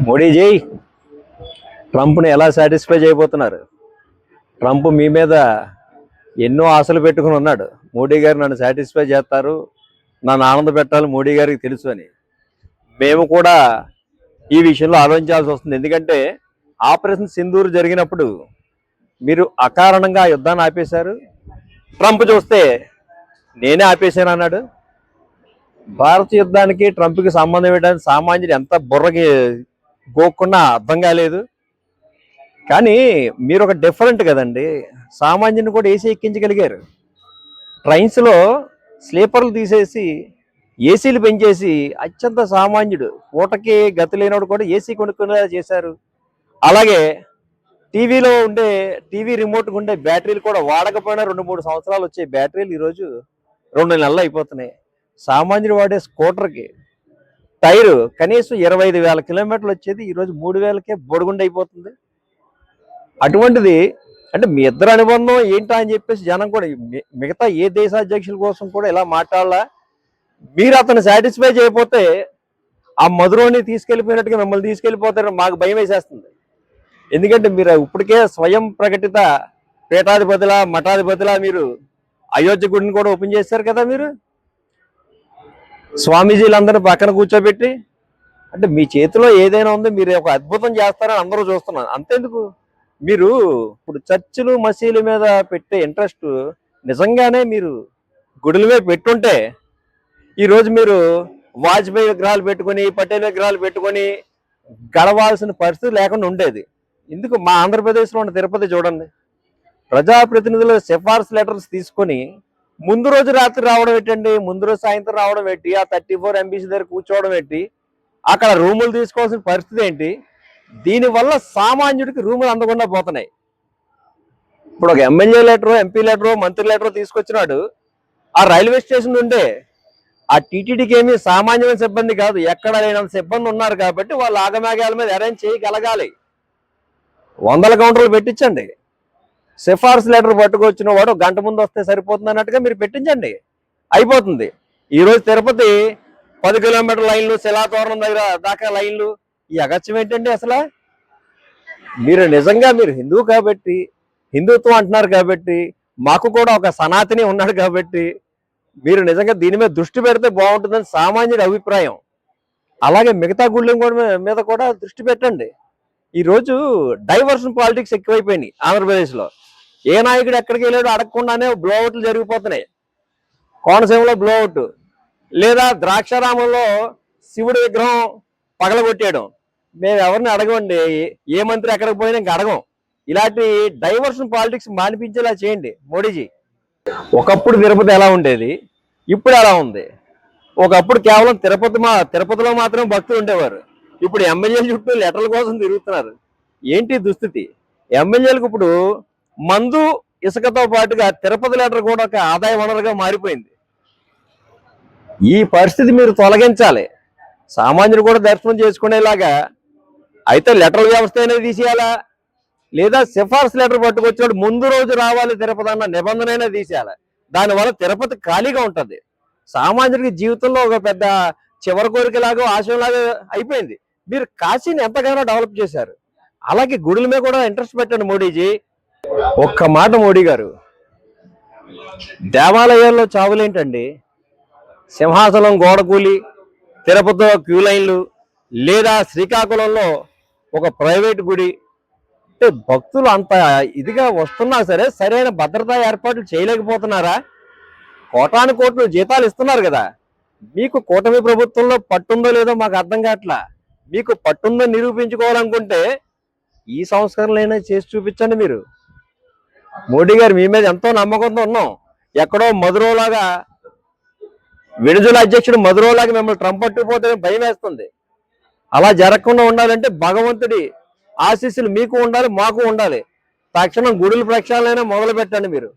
మోడీజీ ట్రంప్ని ఎలా సాటిస్ఫై చేయబోతున్నారు? ట్రంప్ మీ మీద ఎన్నో ఆశలు పెట్టుకుని ఉన్నాడు. మోడీ గారు నన్ను సాటిస్ఫై చేస్తారు. నన్ను ఆనంద పెట్టాలి మోడీ గారికి తెలుసు అని. మేము కూడా ఈ విషయంలో ఆలోచించాల్సి వస్తుంది. ఎందుకంటే ఆపరేషన్ సింధూర్ జరిగినప్పుడు మీరు అకారణంగా ఆ యుద్ధాన్ని ఆపేశారు. ట్రంప్ చూస్తే నేనే ఆపేశాను అన్నాడు. భారత యుద్ధానికి ట్రంప్కి సంబంధం ఏంటని సామాన్యుడు ఎంత బుర్రకి గోక్కున్నా అర్థం కాలేదు కానీ మీరు ఒక డిఫరెంట్ కదండి. సామాన్యుని కూడా ఏసీ ఎక్కించగలిగారు. ట్రైన్స్లో స్లీపర్లు తీసేసి ఏసీలు పెంచేసి అత్యంత సామాన్యుడు. పూటకి గతి లేనివాడు కూడా ఏసీ కొనుక్కునేలా చేశారు. అలాగే టీవీలో ఉండే టీవీ రిమోట్ ఉండే బ్యాటరీలు కూడా వాడకపోయినా రెండు మూడు సంవత్సరాలు వచ్చే బ్యాటరీలు ఈరోజు రెండు నెలలు అయిపోతున్నాయి. సామాన్యుడు వాడే స్కూటర్కి టైరు కనీసం ఇరవై ఐదు వేల కిలోమీటర్లు వచ్చేది ఈరోజు మూడు వేలకే బొడుగుండి అయిపోతుంది. అటువంటిది అంటే మీ ఇద్దరు అనుబంధం ఏంటా అని చెప్పేసి జనం కూడా మిగతా ఏ దేశాధ్యక్షుల కోసం కూడా ఇలా మాట్లాడాలా. మీరు అతను సాటిస్ఫై చేయకపోతే ఆ మధురోని తీసుకెళ్ళిపోయినట్టుగా మిమ్మల్ని తీసుకెళ్ళిపోతారని మాకు భయం వేసేస్తుంది. ఎందుకంటే మీరు ఇప్పటికే స్వయం ప్రకటిత పీఠాధిపతిలా మఠాధిపతిలా మీరు అయోధ్య గుడిని కూడా ఓపెన్ చేశారు కదా మీరు? స్వామీజీలందరినీ పక్కన కూర్చోబెట్టి అంటే మీ చేతిలో ఏదైనా ఉందో మీరు ఒక అద్భుతం చేస్తారని అందరూ చూస్తున్నారు. అంతేందుకు? మీరు ఇప్పుడు చర్చిలు మసీల మీద పెట్టే ఇంట్రెస్ట్ నిజంగానే మీరు గుడుల మీద పెట్టుంటే ఈరోజు మీరు వాజ్పేయి విగ్రహాలు పెట్టుకొని పటేల్ విగ్రహాలు పెట్టుకొని గడవాల్సిన పరిస్థితి లేకుండా ఉండేది. ఎందుకు? మా ఆంధ్రప్రదేశ్లో ఉన్న తిరుపతి చూడండి. ప్రజాప్రతినిధుల సిఫార్సు లెటర్స్ తీసుకొని ముందు రోజు రాత్రి రావడం ఏంటండి? ముందు రోజు సాయంత్రం రావడం ఏంటి? ఆ థర్టీ ఫోర్ ఎంబీసీ దగ్గర కూర్చోవడం ఏంటి? అక్కడ రూములు తీసుకోవాల్సిన పరిస్థితి ఏంటి? దీనివల్ల సామాన్యుడికి రూములు అందకుండా పోతున్నాయి. ఇప్పుడు ఒక ఎమ్మెల్యే లెటరు ఎంపీ లెటరు మంత్రి లెటరు తీసుకొచ్చినాడు. ఆ రైల్వే స్టేషన్ ఉండే ఆ టీటీడీకి ఏమి సామాన్యమైన సిబ్బంది కాదు. ఎక్కడ లేనంత సిబ్బంది ఉన్నారు కాబట్టి వాళ్ళు ఆగమేఘాల మీద అరేంజ్ చేయగలగాలి. వందల కౌంటర్లు పెట్టించండి. సిఫార్సు లెటర్ పట్టుకొచ్చిన వాడు గంట ముందు వస్తే సరిపోతుంది అన్నట్టుగా మీరు పెట్టించండి. అయిపోతుంది. ఈరోజు తిరుపతి పది కిలోమీటర్ లైన్లు శిలాతోరణం దగ్గర దాకా లైన్లు ఈ అగత్యం ఏంటండి అసలు? మీరు నిజంగా మీరు హిందువు కాబట్టి హిందుత్వం అంటున్నారు కాబట్టి మాకు కూడా ఒక సనాతిని ఉన్నాడు కాబట్టి మీరు నిజంగా దీని మీద దృష్టి పెడితే బాగుంటుందని సామాన్యుడి అభిప్రాయం. అలాగే మిగతా గుళ్ళ కూడా మీద కూడా దృష్టి పెట్టండి. ఈరోజు డైవర్షన్ పాలిటిక్స్ ఎక్కువైపోయినాయి ఆంధ్రప్రదేశ్లో. ఏ నాయకుడు ఎక్కడికి వెళ్ళాడో అడగకుండానే బ్లోఅవుట్లు జరిగిపోతున్నాయి. కోనసీమలో బ్లోఅవుట్ లేదా ద్రాక్షారామంలో శివుడి విగ్రహం పగలగొట్టేయడం. మేము ఎవరిని అడగండి ఏ మంత్రి ఎక్కడికి పోయినా ఇంక అడగం. ఇలాంటి డైవర్షన్ పాలిటిక్స్ మానిపించేలా చేయండి మోడీజీ. ఒకప్పుడు తిరుపతి ఎలా ఉండేది? ఇప్పుడు ఎలా ఉంది? ఒకప్పుడు కేవలం తిరుపతి మా తిరుపతిలో మాత్రమే భక్తులు ఉండేవారు. ఇప్పుడు ఎమ్మెల్యేల చుట్టూ లెటర్ల కోసం తిరుగుతున్నారు. ఏంటి దుస్థితి? ఎమ్మెల్యేలకు ఇప్పుడు మందు ఇసుకతో పాటుగా తిరుపతి లెటర్ కూడా ఒక ఆదాయ వనరుగా మారిపోయింది. ఈ పరిస్థితి మీరు తొలగించాలి. సామాన్యుడు కూడా దర్శనం చేసుకునేలాగా అయితే లెటర్ వ్యవస్థ అనేది తీసేయాలా? లేదా సిఫార్సు లెటర్ పట్టుకొచ్చాడు ముందు రోజు రావాలి తిరుపతి అన్న నిబంధన అయినా తీసేయాలి? దానివల్ల తిరుపతి ఖాళీగా ఉంటుంది. సామాన్యుడికి జీవితంలో ఒక పెద్ద చివరి కోరికలాగా ఆశయంలాగా అయిపోయింది. మీరు కాశీని ఎంతగానో డెవలప్ చేశారు. అలాగే గుడుల మీద కూడా ఇంట్రెస్ట్ పెట్టండి మోడీజీ. ఒక్క మాట మోడీ గారు. దేవాలయాల్లో చావులేంటండి? సింహాసనం గోడకూలి తిరుపతిలో క్యూ లైన్లు లేదా శ్రీకాకుళంలో ఒక ప్రైవేట్ గుడి. అంటే భక్తులు అంత ఇదిగా వస్తున్నా సరే సరైన భద్రతా ఏర్పాట్లు చేయలేకపోతున్నారా? కోటాను కోట్లు జీతాలు ఇస్తున్నారు కదా. మీకు కూటమి ప్రభుత్వంలో పట్టుందో లేదో మాకు అర్థం కావట్లా. మీకు పట్టుందో నిరూపించుకోవాలనుకుంటే ఈ సంస్కరణలైనా చేసి చూపించండి మీరు. మోడీ గారు మీ మీద ఎంతో నమ్మకంతో ఉన్నాం. ఎక్కడో మధురోలాగా వెనుజుల అధ్యక్షుడు మధురోలాగా మిమ్మల్ని ట్రంప్ పట్టుకుపోతే భయం వేస్తుంది. అలా జరగకుండా ఉండాలంటే భగవంతుడి ఆశీస్సులు మీకు ఉండాలి మాకు ఉండాలి. తక్షణం గుడుల ప్రక్షాళన మొదలు పెట్టండి మీరు.